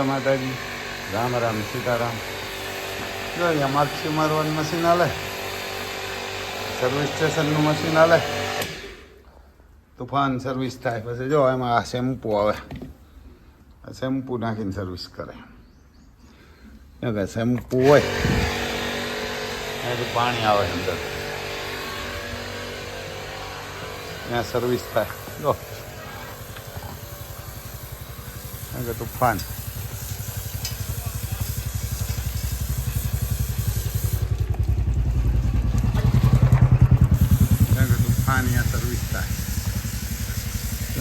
જય માતાજી. રામ રામ, સીતારામ. જો અહીંયા માક્ષી મારવાનું મશીન હાલે. સર્વિસ સ્ટેશનનું મશીન હાલે. તુફાન સર્વિસ થાય પછી જો એમાં આ શેમ્પુ આવે. આ શેમ્પુ નાખીને સર્વિસ કરે. કે શેમ્પુ હોય, એનાથી પાણી આવે અંદર. ત્યાં સર્વિસ થાય. જો. તુફાન એમ કે તુફાન અહીંયા સર્વિસ થાય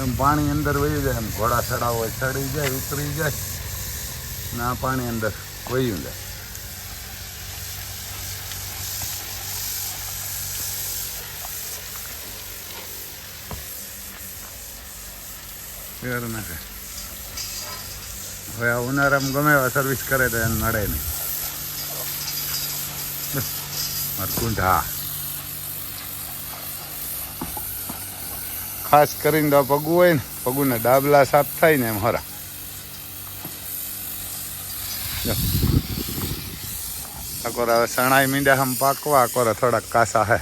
એમ પાણી અંદર વહી જાય, એમ ઘોડા ચડાવો, ચડી જાય, ઉતરી જાય, ને આ પાણી અંદર વહ્યું જાય. ફેર નાખે હવે ઉનાળામાં ગમે એવા સર્વિસ કરે તો એને નડે નહીં. મરકુંઠ ખાસ કરીને તો પગું હોય ને, પગુને ડાબલા સાફ થાય ને એમ હરા. જો. આ કોરા હવે સણાઈ મીંડા હમ પાકવા, આ કોરા થોડાક કાસા હે.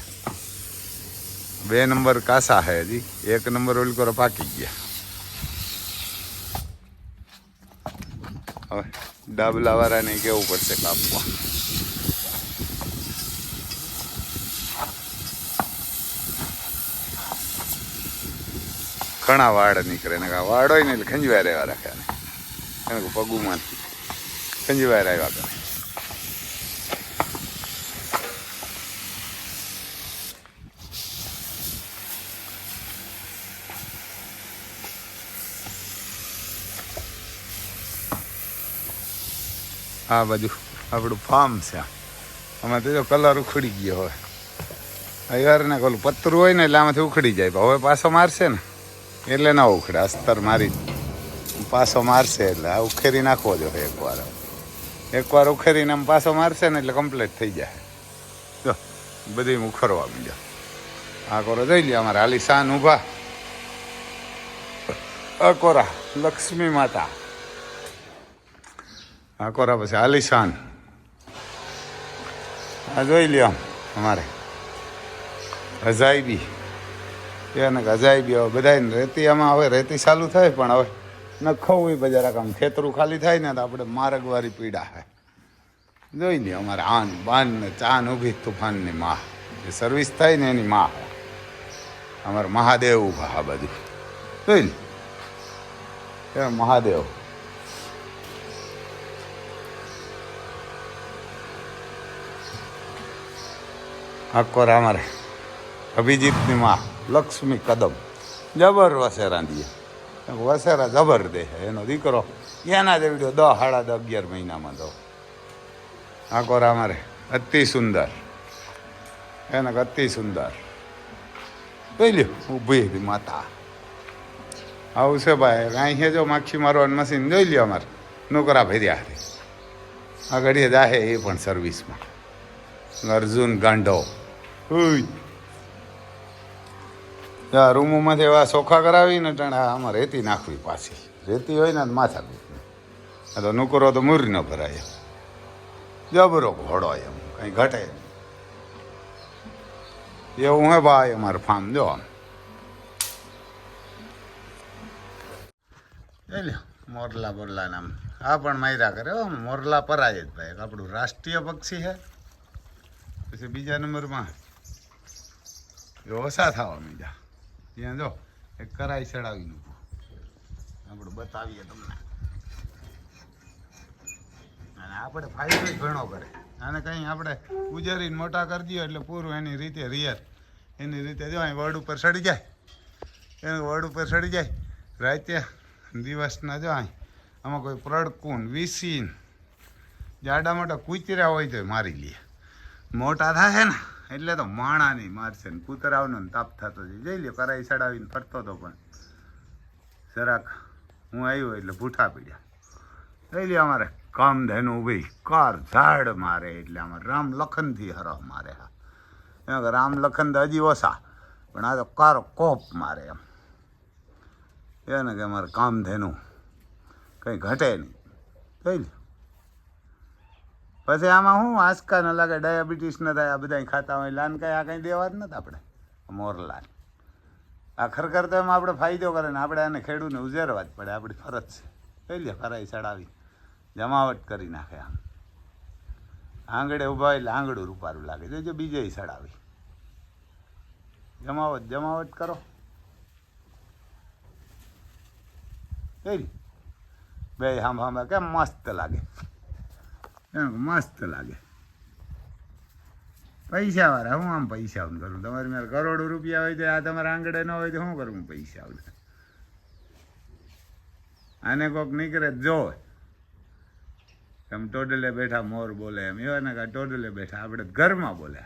બે નંબર કાસા હે હજી. એક નંબર ઓલી કોરા પાકી ગયા. હવે ડાબલા વાળાને કેવું પડશે કાપવા? ઘણા વાડ નીકળે. ને વાડ હોય ને એટલે ખંજવાય રહેવા રાખે. ને એને પગુમાંથી ખંજવાય રહેવા કરે. આ બાજુ આપણું ફાર્મ છે. આમાં તો કલર ઉખડી ગયો હવે અયાર ને પેલું પતરું હોય ને એટલે આમાંથી ઉખડી જાય. હવે પાછો મારશે ને. એટલે ના ઉખડે. અસ્તર મારી પાછો મારશે એટલે. આ ઉખેરી નાખવો જોઈએ એકવાર. એકવાર ઉખેરીને આમ પાછો મારશે ને એટલે કમ્પ્લીટ થઈ જાય. જો બધી ઉખરવા મીડ્યા. આ કોરો જોઈ લે અમારા આલિશાન ઊભા. અકોરા લક્ષ્મી માતા. આ પછી આલિશાન આ જોઈ લ્યો, અમારે. અજાયબી એને ગજાઈ બધાને રેતી, આમાં હવે રેતી ચાલુ થાય, પણ હવે નખવું ખવું બજારા કામ ખેતરું ખાલી થાય ને તો આપણે મારગવારી પીડા હે. જોઈ લ્યો, અમારે આન, બાન ને ચાન ઊભી તુફાનની મા જે સર્વિસ થાય ને એની મા અમારે મહાદેવ ઊભા આ બાજુ. જોઈ એ મહાદેવ. આકોર અમારે અભિજીતની માં લક્ષ્મી કદમ. જબર વસેરા દે વસેરા જબર દે એનો દીકરો, એના જે વીડિયો દસ સાડા દસ અગિયાર મહિનામાં દો આકોરા અમારે અતિ સુંદર. એને અતિ સુંદર. લ્યો, ઊભી હતી માતા. આવું છે ભાઈ. અહીં જો માખી મારવાનું મશીન જોઈ લ્યો અમારે. નોકરા ભર્યા હતી આ ઘડીએ જાહે એ પણ સર્વિસમાં અર્જુન ઉઈ. આ રૂમોમાંથી એવા સોખા કરાવીને ટાણે આમાં રેતી નાખવી પાછી. રેતી હોય ને માથા. આ તો નુકરો તો મૂરી ન ભરાય. જબરો ઘોડો એમ, કંઈ ઘટે. એવું હે ભાઈ અમારું ફાર્મ જો આમ. મોરલા બોરલા નામ. આ પણ માયરા કરે હો મોરલા પરાય જ ભાઈ. આપણું રાષ્ટ્રીય પક્ષી છે પછી બીજા નંબરમાં. જો ઓછા થવા મીડા ત્યાં જો એ કરાઈ ચડાવી મૂકું આપણે બતાવીએ તમને. અને આપણે ફાયદો ઘણો કરે. આને કંઈ આપણે ઉજારીને મોટા કરી દઈએ એટલે પૂરું એની રીતે રિયર એની રીતે જો, અહીં વડ ઉપર સડી જાય. એને વડ ઉપર સડી જાય. રાતે દિવસના જો અહીં આમાં કોઈ પ્રડકુન, વીસીન, જાડા મોટા કૂતરા હોય તો મારી લે. મોટા થાય ને. એટલે તો માણાની મારશે ને કૂતરાઓનો તાપ થતો છે જઈ લ્યો, કરાઈ ચડાવીને ફરતો હતો પણ. જરાક હું આવ્યો એટલે ભૂઠા પીડ્યા. જઈ લ્યો, અમારે કામ ધેનુ ઊભી કાર ઝાડ મારે એટલે અમારે રામ લખનથી હરફ મારે હા. કે રામ લખન તો હજી ઓછા, પણ આ તો કાર કોપ મારે એમ. એને કે અમારે કામધેનુ કંઈ ઘટે નહીં. જઈ લે પછી આમાં શું આંસકા ન લાગે ડાયાબિટીસ ન થાય, આ બધા ખાતા હોય, લાન કાંઈ આ કંઈ દેવા જ નથી આપણે. મોરલાન આ ખરેખર તો એમાં આપણે ફાયદો કરે ને આપણે આને ખેડૂતને ઉજેરવા જ પડે, આપણી ફરજ છે. કઈ લે, ફરાઈ ચડાવી. જમાવટ કરી નાખે આમ. આંગળે ઊભા એટલે આંગળું રૂપારું લાગે. જોજો બીજે ચડાવી. જમાવટ જમાવટ કરો. કઈ બે હામ હામ કેમ મસ્ત લાગે. મસ્ત લાગે. પૈસા વાળા, હું આમ પૈસા કરું? તમારે મારે કરોડો રૂપિયા હોય તો આ તમારા આંગળે ન હોય તો શું કરું પૈસા આને કોક નીકળે જો. એમ ટોડલે બેઠા મોર બોલે એમ. એવા ને કે ટોડલે બેઠા, આપણે ઘરમાં બોલ્યા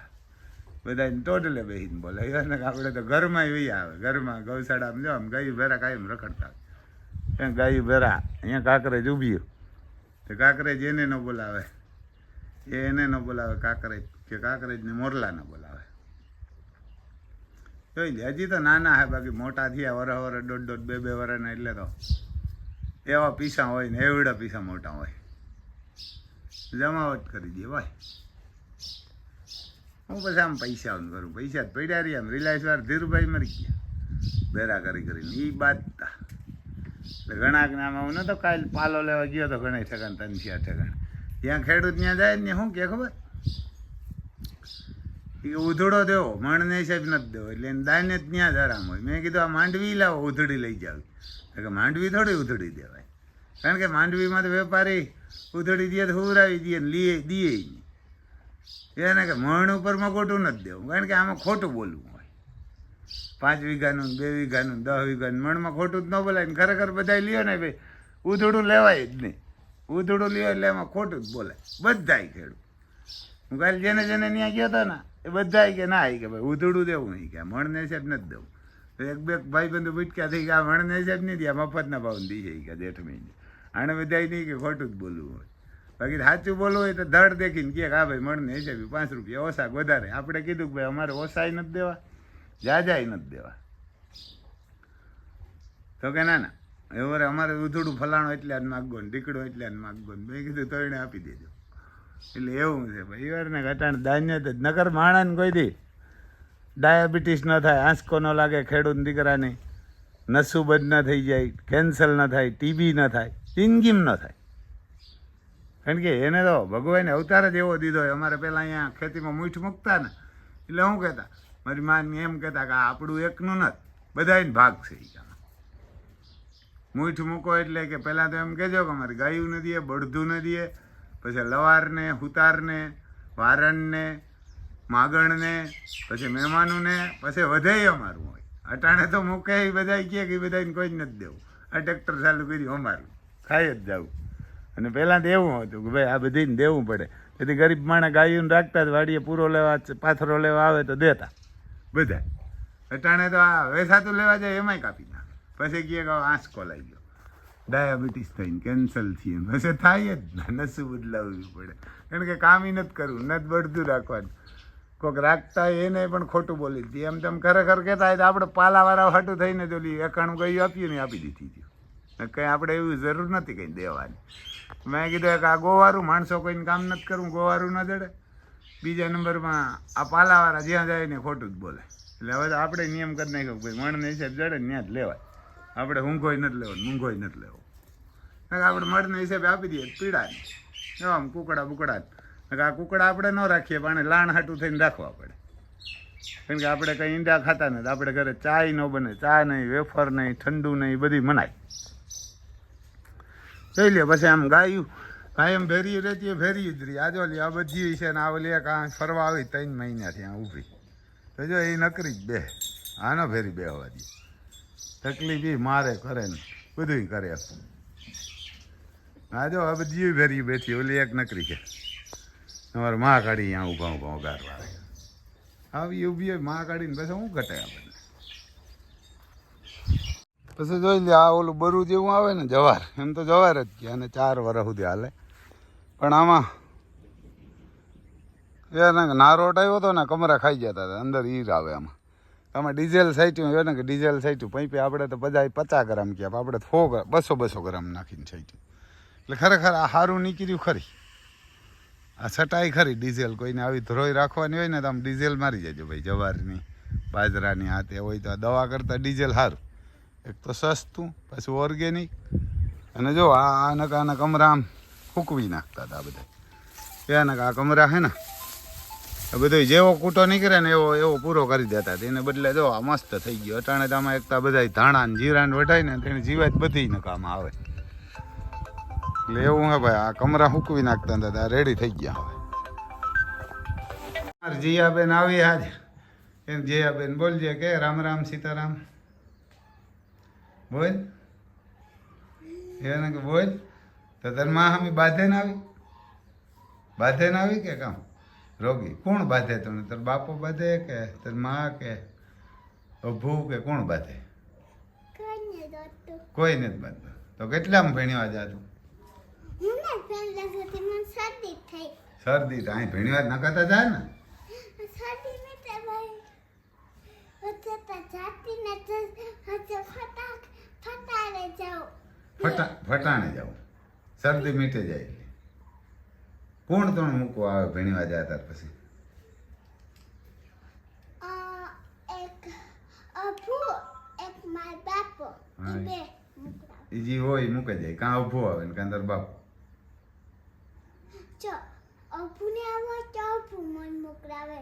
બધા ટોડલે બેસીને બોલે. એવા ને કે આપણે તો ઘરમાં એવી આવે. ઘરમાં ગૌશાળામાં જો આમ ગાયું ભેરા કાયમ રખડતા ગાયું ભેરા અહીંયા કાંકરેજ ઊભી તો કાંકરેજ એને ન બોલાવે. એ એને ન બોલાવે, કાંકરેજ. કે કાંકરેજને મોરલા બોલાવે. જોઈ લે, હજી તો નાના હે, બાકી મોટા થયા વર વર દોઢ દોઢ, બે બે વરના એટલે તો એવા પીસા હોય ને, એવડા પીસા મોટા હોય. જમાવટ કરી દે, ભાઈ. હું પછી આમ પૈસા કરું. પૈસા જ પડ્યા રહ્યા આમ રિલાયન્સ વાર ધીરુભાઈ મરી ગયા. બેરા કરી કરીને એ એટલે ઘણા જ્ઞામાં હું તો કાલ પાલો લેવા ગયો તો ઘણા ઠેકાણ ત્રણ ચાર ઠેકાણ. ત્યાં ખેડૂત ત્યાં જાય ને શું કે ખબર? એ ઉધડો દેવો, મણને સાહેબ નથી દેવો, એટલે દાને જ ત્યાં જ આરામ હોય. મેં કીધું, આ માંડવી લાવો, ઉધડી લઈ જાવ. કે માંડવી થોડી ઉધડી દેવાય. કારણ કે માંડવીમાં તો વેપારી ઉધડી દે તો હુરાવી દે લીએ દે એને કે મણ ઉપર ખોટું નથી દેવું. કારણ કે આમાં ખોટું બોલવું. પાંચ વીઘાનું બે વીઘાનું દસ વીઘાનું મણમાં ખોટું જ ન બોલાય ને ખરેખર બધા લ્યો ને ભાઈ. ઉધડું લેવાય જ નહીં. ઉધડું લ્યો એટલે એમાં ખોટું જ બોલાય. બધાય ખેડૂત. હું કાલે જેને જેને ત્યાં ગયો હતો ને, એ બધાય કે ના કે ભાઈ ઉધડું દેવું નહીં, કે મણને સાહેબ નથી દેવું. એક બે ભાઈ બંધુ પૂછ્યા થઈ ગયા મણને સાહેબ નહીં દે મફતના ભાવ દી છે કે દેઠ મહિને. આને બધાય નહીં કે ખોટું જ બોલવું હોય. બાકી સાચું બોલવું હોય તો ધડ દેખીને કે હા ભાઈ મણને હિસાબે પાંચ રૂપિયા ઓછા વધારે. આપણે કીધું કે ભાઈ અમારે ઓછાય નથી દેવા. જાજાય નથી દેવા. તો કે ના ના એવું અમારે ઉધડું ફલાણો એટલે જ માગો ને દીકડો એટલે જ માગો ને મેં કીધું તો આપી દેજો. એટલે એવું છે ભાઈ વારને ઘટાણ ધાન્ય તો નગર માણાને કોઈ દી ડાયાબિટીસ ન થાય, આંસકો ન લાગે ખેડૂત દીકરાને નસું બંધ ન થઈ જાય કેન્સર ન થાય, ટીબી ન થાય જિંદગીમ ન થાય. કારણ કે એને તો ભગવાને અવતાર જ એવો દીધો અમારે પહેલાં અહીંયા ખેતીમાં મૂઠ મૂકતા ને, એટલે શું કહેતા મારી માને એમ કહેતા કે આપણું એકનું નથી. બધાયને ભાગ છે મૂઠ મૂકો એટલે કે પહેલાં તો એમ કહેજો કે અમારે ગાયું ન દઈએ, બળધું ન દઈએ, પછી લવારને, હુતારને, વારણને, માગણને, પછી મહેમાનોને, પછી વધે અમારું હોય. અટાણે તો મૂકે એ બધા કહે કે એ બધાને કોઈ જ નથી દેવું. આ ટ્રેક્ટર ચાલુ કર્યું અમારું. ખાઈ જ જવું અને પહેલાં તો એવું હતું કે ભાઈ આ બધીને દેવું પડે. તેથી ગરીબ માણસ ગાયું રાખતા જ વાડીએ પૂરો લેવા, પાથરો લેવા આવે તો દેતા. બધા. અટાણે તો આ વેસાતું લેવા જાય એમાંય કાપી નાખે. પછી કહે કે આંસકો લઈ ગયો ડાયાબિટીસ થઈને કેન્સલ થઈને પછી થાય જ ના, નસું બદલાવવું પડે. કારણ કે કામ નથી કરવું નથી બળતું રાખવાનું. કોઈક રાખતા એને પણ ખોટું બોલી દીધી. એમ તેમ ખરેખર કહેતા હોય તો આપણે પાલાવાળા હાટું થઈને ઓલી એકાણું ગયું આપ્યું ને આપી દીધી હતી કંઈ આપણે એવી જરૂર નથી કંઈ દેવાની. મેં કીધું કે આ ગોવારું, માણસો કોઈને કામ નથી કરવું, ગોવારું ન જડે. બીજા નંબરમાં આ પાલાવાળા જ્યાં જાય ને ખોટું જ બોલે. એટલે હવે આપણે નિયમ કરી નાખ્યો ભાઈ મણને હિસાબ જડે ત્યાં જ લેવાય. આપણે ઊંઘોય નથી લેવો મૂંઘોય નથી લેવો. કે આપણે મળને હિસાબે આપી દઈએ પીડા નહીં. આમ કુકડા બુકડા કે આ કુકડા આપણે ન રાખીએ, પણ લાણ હાટું થઈને રાખવા પડે. કારણ કે આપણે કંઈ ઈંડા ખાતા નથી, આપણે ઘરે ચાય ન બને, ચા નહીં, વેફર નહીં, ઠંડુ નહીં, બધી મનાય. જોઈ લે પછી આમ ગાયું. કાયમ ભેરી રહેતી ભેરી જ રહી આજો લે આ બધી છે ને આ ઓલી આ ફરવા આવી ત્રણ મહિનાથી આ ઊભી. તો જો એ નકરી જ બે. આનો ભેરી બે હોવા દે. તકલીફ એ મારે કરે ને બધું કરે. આ જો આ બધી ભેરી બેઠી, ઓલી એક નકરી છે. તમારે માં કાઢી અહીંયા ઊભા ઊભા ઉગારવા આવી. ઊભી માં કાઢીને પછી હું ઘટે આપણને પછી જોઈ લે આ ઓલું બરું જેવું આવે ને જવાર. એમ તો જવાર જ કે, અને ચાર વર્ષ સુધી હાલે. પણ આમાં એને નારોટ આવ્યો હતો ને, કમરા ખાઈ ગયા હતા અંદર ઈર આવે આમાં. આમાં ડીઝલ સાઈટ્યું હોય ને, કે ડીઝલ સાઈટ્યું પૈપે આપણે તો બધા પચાસ ગ્રામ કહે આપણે સો બસો બસો ગ્રામ નાખીને સાઈટ્યું એટલે ખરેખર આ સારું નીકળ્યું ખરી. આ છટાઈ ખરી ડીઝલ કોઈને આવી ધ્રોઈ રાખવાની હોય ને, તો આમ ડીઝલ મારી જજો ભાઈ, જવારની, બાજરાની આ તે હોય તો આ દવા કરતાં ડીઝલ સારું એક તો સસ્તું, પછી ઓર્ગેનિક અને જો આ આનક આના કમરા આમ ફૂકવી નાખતા હતા બધા. એના આ કમરા હે ને, આ બધો જેવો કૂટો નીકળે ને એવો એવો પૂરો કરી દેતા તેને બદલે જો આ મસ્ત થઈ ગયો. અટાણે તો આમાં એકતા બધા ધાણા ને જીરા વઢાય ને તેને જીવાત બધી કામ આવે. એટલે એવું હે ભાઈ, આ કમરા હૂકવી નાખતા હતા રેડી થઈ ગયા હવે. જીયાબેન આવી આજ એમ જીયાબેન બોલજે કે, રામ રામ સીતારામ. બોલ? એને કે બોલ? તો તારમાં હમી બાધે ને આવી? બાધે ને આવી કે કામ? રોગી કોણ બાધે તને? તાર બાપો બાધે કે તારમાં કે ભૂ કે કોણ બાધે? કોઈ નથી બાધતો. તો કેટલામાં ભણ્યો જા તું? ને શરદી તો અહીં ભણ્યો જ નકાતા જાય ને. ફટાણે ને ને જાઉં. શરદી મીટે જાય. કોણ તણ મૂકવા આવે ભણીવા જાય ત્યાર પછી? અ, એક અભુ એક માર બાપો હા. ઈ બે મોકલાવે. એ જે હોય મૂકે જાય કાં ઊભો આવે ને કાં તાર બાપ? જો અભુને આવો તો અભુ મન મોકલાવે.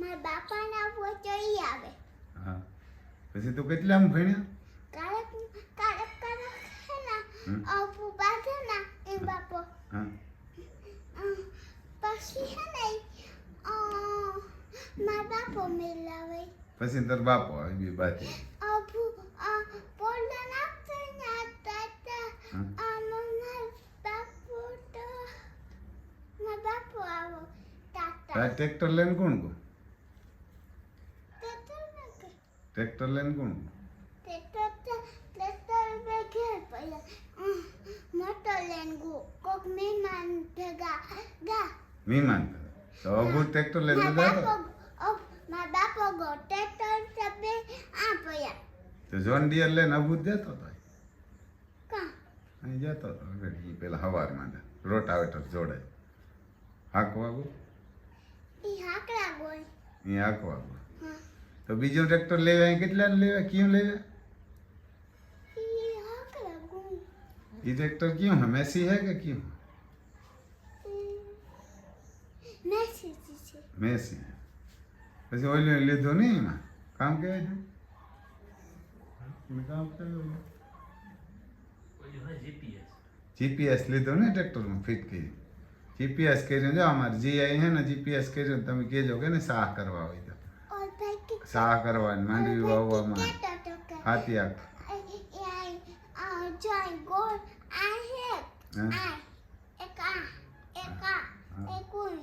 મારા બાપાને આવો તો ઈ આવે. હા. પછી તું કેટલામાં ભણ્યો? કારક કારક કારક હે ના. અભુ બાંધે ના એ બાપો હા અ, પછી હે ને અ, મારા બાપો મિલાવે પછી તાર બાપો આવે બી બાતે અભુ અ, પોલા નાખતો ને આ તાતા હમ. આ મારા બાપો તો મારા બાપો આવો તાતા આ ટ્રેક્ટર લઈને કોણ ગયું તાતા ને કે ટ્રેક્ટર લઈને કોણ ગયું તે તાતા તાતા બે ઘેર પડ્યા અ, મોટો લેન ગો કોક મહેમાન ભેગા ગા મહેમાન કરે તો અભૂત ટ્રેક્ટર લઈને મારા જતો બાપો અ, મારા બાપો ગો ટ્રેક્ટર સબે આ પડ્યા તો જોન ડિયર લઈને અભૂત જતો હતો કા અહીં જતો હતો આગળ ઈ પેલા હવારમાં રોટાવેટર જોડે હાંકવા ગયો ઈ હાકડા ગોળ અહીં હાંકવા ગયો હા તો બીજું ટ્રેક્ટર લેવા અહીં કેટલા લેવા ક્યું લેવા ઈ હાકડા ગોળ એ ટ્રેક્ટર ક્યું હે મેસી હે કે ક્યું છે મેસી પછી ઓલું લીધું નહીં એમાં કામ કેવાય છે એનું કામ કેવું જીપીએસ લીધું ને ટ્રેક્ટરમાં ફિટ કર્યું જીપીએસ કર્યું જો અમારે જીઆઈ હે ને જીપીએસ કર્યું તમે કહેજો કે ને સાહ કરવા હોય તો ઓર ભાઈ કે સાહ કરવાની માંડવી વાવવામાં કેતો તો કે હાથી આખ એ આ આ જોઈ ગોળ આ હે હા. આ એક આ એક આ એક ઉઈ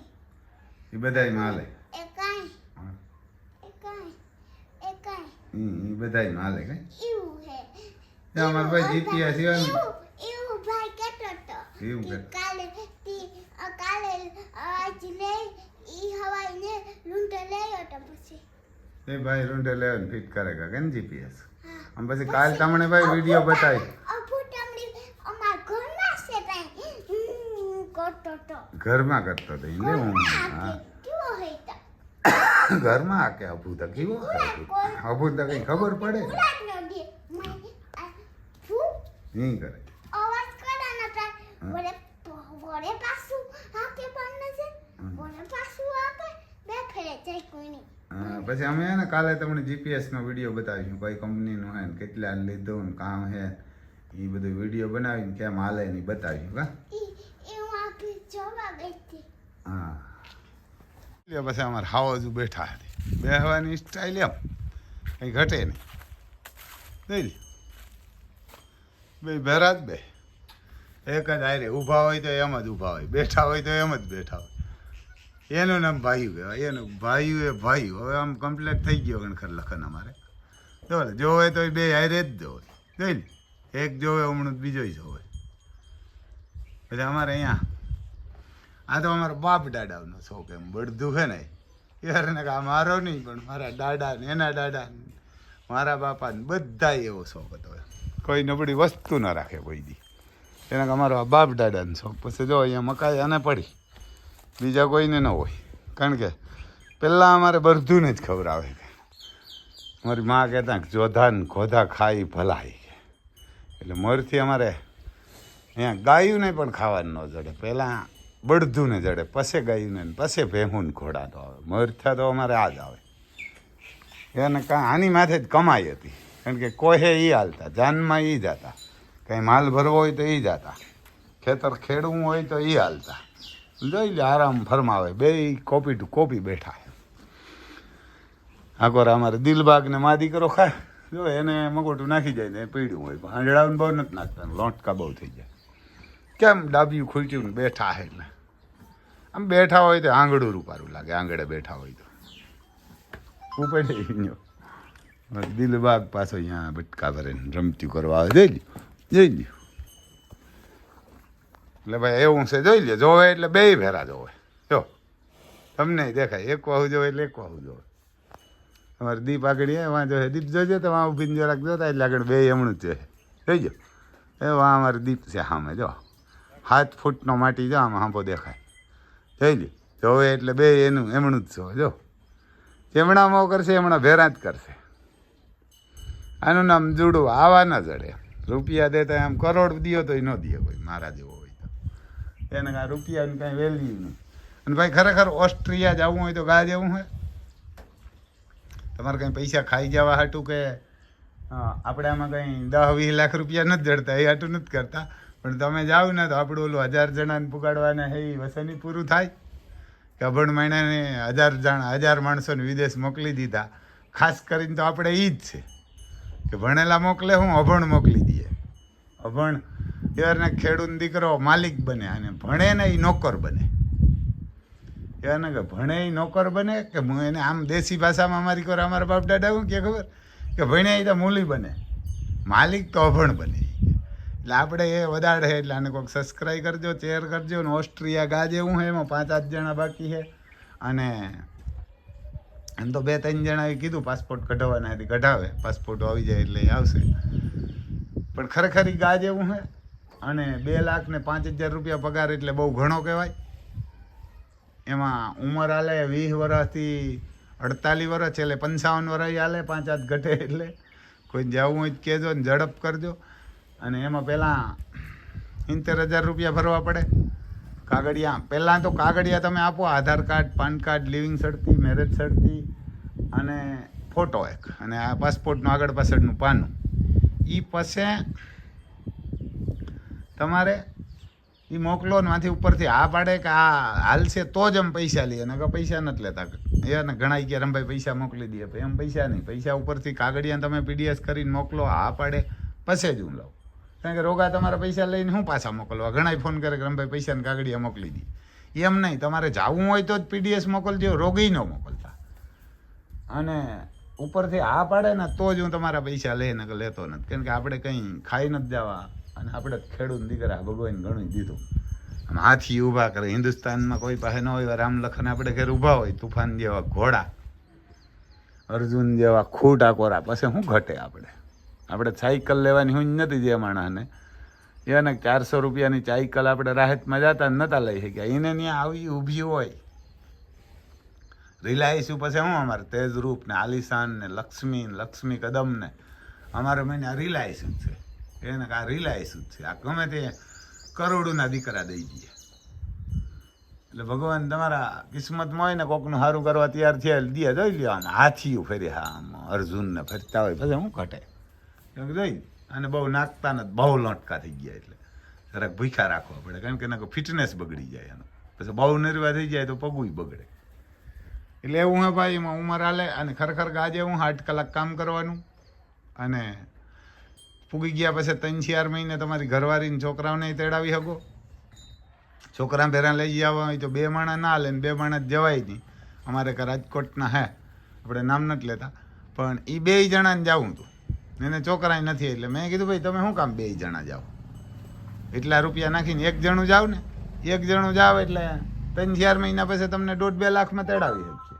એ બધાય માલે એક આ હા. એક આ એક એ બધાય માલે કઈ? એવું હે. અમારે ભાઈ જીપીએસ સિવાય એવું ભાઈ કેતો તો એવું કે કાલે તી કાલે આજ લે ઈ હવાઈ ને લૂંટે તો પછી. એ ભાઈ રૂંડે લેવન ફિટ કરે કે ને જીપીએસ આમ પછી કાલ તમને ભાઈ વીડિયો બતાવી અભુ તમને અમાર ઘરના છે તાઈ હમ, કરતો તો ઘરમાં કરતો હતો એટલે હું. હા ઘરમાં આ કે અભૂ તો કેવો અભૂ તો કઈ ખબર પડે નહીં કરે. પાછું અમે ને કાલે તમને જીપીએસ નો વીડિયો બતાવીશું કઈ કંપનીનું હે કેટલા લીધું ને કામ હે એ બધું વીડિયો બનાવીને કેમ હાલે ને બતાવીશું કા ઈ એ હું આપી જોવા ગઈ હતી હા એટલે પછી અમારે હાવજુ બેઠા હતી બેહવાની સ્ટાઇલ એમ. કંઈ ઘટે નહીં. નહીં ભાઈ ભેરા જ બે. એક જ આયરે ઊભા હોય તો એમ જ ઊભા હોય. બેઠા હોય તો એમ જ બેઠા હોય. એનું નામ ભાઈ કહેવાય. એનું ભાઈ એ ભાઈ. હવે આમ કમ્પ્લીટ થઈ ગયો ગણખર લખન અમારે. જો જોવે તો બે હારે જ જોવે જોઈ ને એક જોવે હમણાં બીજો જોવે પછી અમારે અહીંયા આ તો અમારો બાપ દાદાનો શોખ એમ બળદું છે ને. યાર કે મારો નહીં, પણ મારા દાદા ને એના દાદા મારા બાપા ને બધા એવો શોખ હતો કોઈ નબળી વસ્તુ ના રાખે કોઈ દી. એના અમારો આ બાપ દાદાનો શોખ. પછી જો અહીંયા મકાઈ અને પડી. બીજા કોઈને ન હોય. કારણ કે પહેલાં અમારે બરધુને જ ખવડાવે કે મારી મા કહેતા કે જોધા ને ખોધા ખાઈ ભલાઈ એટલે મોરથી અમારે અહીંયા ગાયું નહીં પણ ખાવાનું ન જડે. પહેલાં બળધું ને જડે, પછી ગાયુંને પછી ભેહું ઘોડા તો આવે. મોરથા તો અમારે આ જ આવે. એને કાં આની માથે જ કમાઈ હતી. કારણ કે કોહે એ હાલતા, જાનમાં એ જતા. કંઈ માલ ભરવો હોય તો એ જતા. ખેતર ખેડવું હોય તો એ હાલતા. જોઈ લે આરામ ફરમાવે, બે કોપી ટુ કોપી બેઠા આકોર અમારે દિલબાગને માદી મા દીકરો ખાય. જો એને મગોટું નાખી જાય ને પીડ્યું હોય. પણ બહુ નથી નાખતા, લોટકા બહુ થઈ જાય. કેમ ડાબિયું ખુલચ્યું બેઠા હે એટલે? આમ બેઠા હોય તો આંગળું રૂપારું લાગે, આંગળે બેઠા હોય તો. ઉપડે. દિલબાગ પાછો અહીંયા બટકા ભરીને રમત્યું કરવા આવે. જોઈ લ્યો જોઈ લ્યો. એટલે ભાઈ એવું છે, જોઈ લ્યો, જોવે એટલે બે ભેરા જોવે. જો, તમને દેખાય, એક વાહુ જોવે એટલે એક વાહુ જોવે. તમારે દીપ આગળ વાં જોવે દીપ જોજો તો વાં ઊભીને જરાક જોતા એટલે આગળ બે એમણું જ છે જોઈજો એ વાં અમારે દીપ છે સામે, જો. સાત ફૂટનો માટી જો આમાં હાંભો દેખાય. જોઈ લે, જોવે એટલે બે એનું, એમણું જ છે જો. જેમણામાં કરશે, એમણા ભેરા જ કરશે. આનું નામ જુડું, આવા ન જડે. રૂપિયા દેતા આમ કરોડ દિયો તો ન દે કોઈ, મારા જેવો હોય તો. એને કાંઈ રૂપિયાની કાંઈ વેલ્યુ નહીં. અને ભાઈ ખરેખર ઓસ્ટ્રિયા જવું હોય તો ગા જવું હોય તમારે કંઈ પૈસા ખાઈ જવા હાટું કે આપણે આમાં કંઈ દસ વીસ લાખ રૂપિયા નથી જડતા, એ હાટું નથી કરતા. પણ તમે જાઓ ને તો આપણું ઓલું હજાર જણાને પુગાડવાના હે એ વસની પૂરું થાય. કે અભણ મહિનાને હજાર જણા, હજાર માણસોને વિદેશ મોકલી દીધા. ખાસ કરીને તો આપણે એ જ છે કે ભણેલા મોકલે હું, અભણ મોકલી દઈએ. અભણ એવાને ખેડૂત દીકરો માલિક બને અને ભણે ને એ નોકર બને. એવાને કે ભણે એ નોકર બને કે હું એને આમ દેશી ભાષામાં અમારી કોર, અમારા બાપ દાદા હું કે ખબર? કે ભણ્યા એ તો મૂલી બને. માલિક તો અભણ બને. એટલે આપણે એ વધારે એટલે આને કોઈક સબસ્ક્રાઈબ કરજો શેર કરજો ને ઓસ્ટ્રિયા ગાજે હું એમાં પાંચ આઠ જણા બાકી છે. અને એમ તો બે ત્રણ જણાએ કીધું પાસપોર્ટ કઢાવવાના હતી, કઢાવે. પાસપોર્ટ આવી જાય એટલે આવશે. પણ ખરેખર ગાજ એવું છે. અને બે લાખ ને પાંચ હજાર રૂપિયા પગાર એટલે બહુ ઘણો કહેવાય. એમાં ઉંમર હાલે વીસ વર્ષથી અડતાલીસ વર્ષ એટલે પંચાવન વર્ષ હાલે પાંચ હાથ ઘટે એટલે. કોઈ જવું હોય કહેજો ને ઝડપ કરજો. અને એમાં પહેલાં સિત્તેર હજાર રૂપિયા ભરવા પડે. કાગળિયા. પહેલાં તો કાગળિયા તમે આપો, Aadhaar card, PAN card, living certi marriage certi અને ફોટો એક. અને આ પાસપોર્ટનું, આગળ પાછળનું પાનું. એ પછી તમારે એ મોકલો ને માંથી ઉપરથી આ પાડે કે આ હાલશે તો જ એમ પૈસા લઈએ નકર પૈસા નથી લેતા. એને ઘણા કે, રમભાઈ, પૈસા મોકલી દઈએ. એમ પૈસા નહીં. પૈસા ઉપરથી કાગળિયા તમે પીડીએસ કરીને મોકલો આ પાડે. પછી જ હું લઉં. કારણ કે રોગા તમારા પૈસા લઈને હું પાછા મોકલવા? ઘણાય ફોન કરે કે રમભાઈ, પૈસાને કાગળિયા મોકલી દી. એમ નહીં, તમારે જવું હોય તો જ પીડીએસ મોકલજો, રોગી ન મોકલતા. અને ઉપરથી આ પાડે ને તો જ હું તમારા પૈસા લે ને લેતો નથી. કારણ કે આપણે કંઈ ખાઈ નથી જવા અને આપણે ખેડૂત દીકરા ભગવાન ઘણું દીધું. આમ હાથી ઊભા કરે. હિન્દુસ્તાનમાં કોઈ પાસે ન હોય રામ લખન આપણે ઘેર ઊભા હોય, તુફાન જેવા ઘોડા, અર્જુન જેવા ખૂટા કોરા. પછી શું ઘટે આપણે? આપણે સાયકલ લેવાની હું નથી જે માણસને. એને ચારસો રૂપિયાની સાયકલ આપણે રાહતમાં જતા નતા લઈ શક્યા. એને ત્યાં આવી ઊભી હોય. રિલાયન્સ પછી હું અમારે તેજરૂપ ને આલિશાન ને લક્ષ્મી ને લક્ષ્મી કદમ ને. અમારે મને આ રિલાયન્સ જ છે. એને આ રિલાયન્સ જ છે. આ ગમે તે કરોડોના દીકરા દઈ દઈએ એટલે ભગવાન તમારા કિસ્મતમાં હોય ને કોકનું સારું કરવા તૈયાર થયા, દે જોઈ લ્યો આમ. હાથીયું ફેરી હા આમ. અર્જુનને ફરતા હોય. પછી હું ઘટે? એમ જોઈ અને બહુ નાખતા નથી, બહુ લોટકા થઈ ગયા એટલે. જરાક ભૂખ્યા રાખવા પડે, કારણ કે એના ફિટનેસ બગડી જાય એનો. પછી બહુ નિર્વા થઈ જાય તો પગુય બગડે. એટલે એવું હે ભાઈ, એમાં ઉંમર હાલે અને ખરેખર આજે હું આઠ કલાક કામ કરવાનું અને પૂગી ગયા પછી ત્રણ ચાર મહિને તમારી ઘરવાળીને છોકરાઓને તેડાવી શકો. છોકરા ભેરા લઈ જવા હોય તો બે માણા ના હાલે ને બે માણા જવાય નહીં. અમારે રાજકોટના હે, આપણે નામ નથી લેતા. પણ એ બે જણાને જવું હતું એને છોકરાય નથી એટલે મેં કીધું, ભાઈ, તમે શું કામ બે જણા જાઓ? એટલા રૂપિયા નાખીને એક જણું જાવ ને, એક જણું જાવ એટલે ત્રણ ચાર મહિના પછી તમને દોઢ બે લાખમાં તેડાવી શકીએ.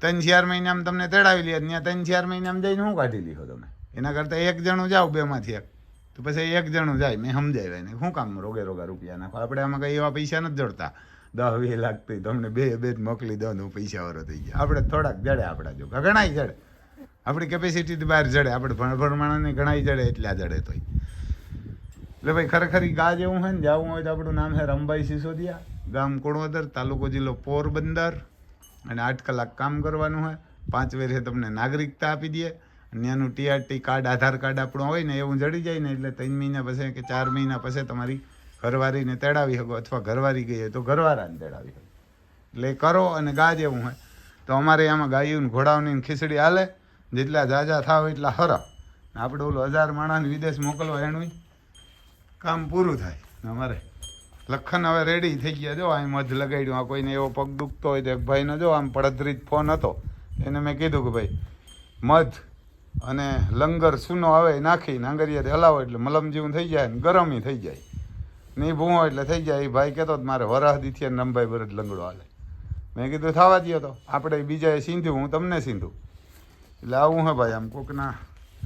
ત્રણ ચાર મહિનામાં તમને તેડાવી લે ત્યાં ત્રણ ચાર મહિનામાં જઈને શું કાઢી લીધો તમે? એના કરતાં એક જણું જાઓ બેમાંથી એક. તો પછી એક જણું જાય, મેં સમજાવ્યા એને, શું કામ રોગે રોગા રૂપિયા નાખો? આપણે આમાં કંઈ એવા પૈસા નથી જોડતા. દસ વીસ લાખ તમને બે બે મોકલી દો પૈસા વાળો થઈ ગયા. આપણે થોડાક જડે આપણા જો ઘણાય જડે. આપણી કેપેસિટીથી બહાર જડે, આપણે ભણ ભણમાણાને ઘણાય જડે, એટલા જડે તોય. એટલે ભાઈ ખરેખર ગા જેવું હોય ને જવું હોય તો આપણું નામ છે રમભાઈ સિસોદિયા. ગામ કુણોદર તાલુકો જિલ્લો પોરબંદર. અને આઠ કલાક કામ કરવાનું હોય. પાંચ વર્ષે તમને નાગરિકતા આપી દે અને એનું ટીઆરટી કાર્ડ, આધાર કાર્ડ આપણું હોય ને, એવું જડી જાય ને, એટલે ત્રણ મહિના પછી કે ચાર મહિના પછી તમારી ઘરવારીને તેડાવી શકો અથવા ઘરવાળી ગઈ હોય તો ઘરવાળાને તેડાવી શકો. એટલે કરો અને ગા જેવું હોય. તો અમારે આમાં ગાયું ઘોડાઓની ખીચડી હાલે. જેટલા જાજા થાવ એટલા હરા. આપણે ઓલું હજાર માણસને વિદેશ મોકલવા એનું કામ પૂરું થાય. અમારે લખન હવે રેડી થઈ ગયા. જો અહીં મધ લગાડ્યું, આ કોઈને એવો પગ દુખતો હોય તો એક ભાઈનો જો આમ પડદરીત ફોન હતો. એને મેં કીધું કે ભાઈ, મધ અને લંગર સૂનો આવે નાખી નાંગરિયાથી હલાવો એટલે મલમ જેવું થઈ જાય ને ગરમી થઈ જાય. ને એ ભૂવો એટલે થઈ જાય. એ ભાઈ કહેતો હતો મારે વરાહદીથી અને રંભાઈ બરજ લંગડો હાલે. મેં કીધું થવા દો તો. આપણે બીજાએ સીંધ્યું, હું તમને સીંધું. એટલે આવું હે ભાઈ, આમ કોકના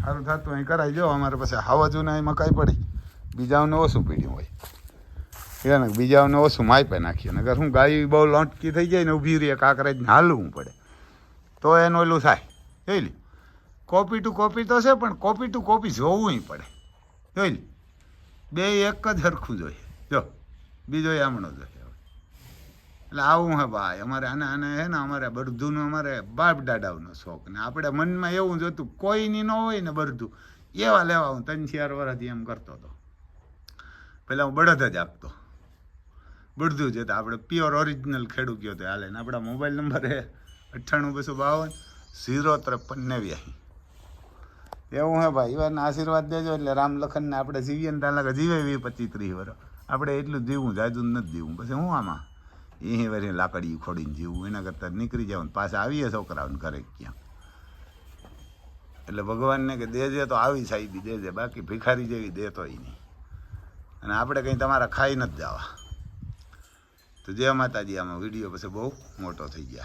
સારું થતું અહીં કરાવી જો અમારે પાસે હાવા જૂના એમાં કાંઈ પડી. બીજાઓને ઓછું પીડ્યું હોય. એને બીજાઓને ઓછું માપે નાખીએ. નગર હું ગાય બહુ લોટકી થઈ જાય ને ઊભી રહીએ કાંકરે જ હાલવું પડે. તો એનું ઓલું થાય. જોઈ લી કોપી ટુ કોપી તો છે, પણ કોપી ટુ કોપી જોવું પડે. જોઈ લી બે એક જ હરખું જોઈએ. જો. બીજો આમણો જોઈએ. એટલે આવું હે ભાઈ. અમારે આને આને હે ને અમારે બરધુનો અમારે બાપ દાદાઓનો શોખ ને આપણે મનમાં એવું જોતું કોઈની ન હોય ને બરધું. એવા લેવા હું ત્રણ ચાર વર્ષથી એમ કરતો હતો. પહેલાં હું બળદ જ આપતો. બળદું જ હતા. આપણે પ્યોર ઓરિજિનલ ખેડૂત ગયો તો હાલે. ને આપણા મોબાઈલ નંબર છે અઠ્ઠાણું બસો બાવન ઝીરો ત્રેપન નેવ્યાસી. એવું હે ભાઈ. એવાને આશીર્વાદ દેજો એટલે રામ લખનને આપણે જીવીએ ને ત્યાં લાગે જીવે વી પચીસ ત્રીસ વર્ષ આપણે એટલું જીવવું જાજુ નથી જીવવું. પછી હું આમાં? એ વરી લાકડી ખોડીને જીવવું એના કરતાં નીકળી જવાનું પાછા આવીએ છોકરાઓને ઘરે ક્યાં. એટલે ભગવાનને કે દેજે તો આવી સાઈબી દેજે બાકી ભિખારી જેવી દેતોય નહીં. અને આપણે કંઈ તમારા ખાઈ નથી જવા. તો જય માતાજી, આમાં વીડિયો પછી બહુ મોટો થઈ ગયા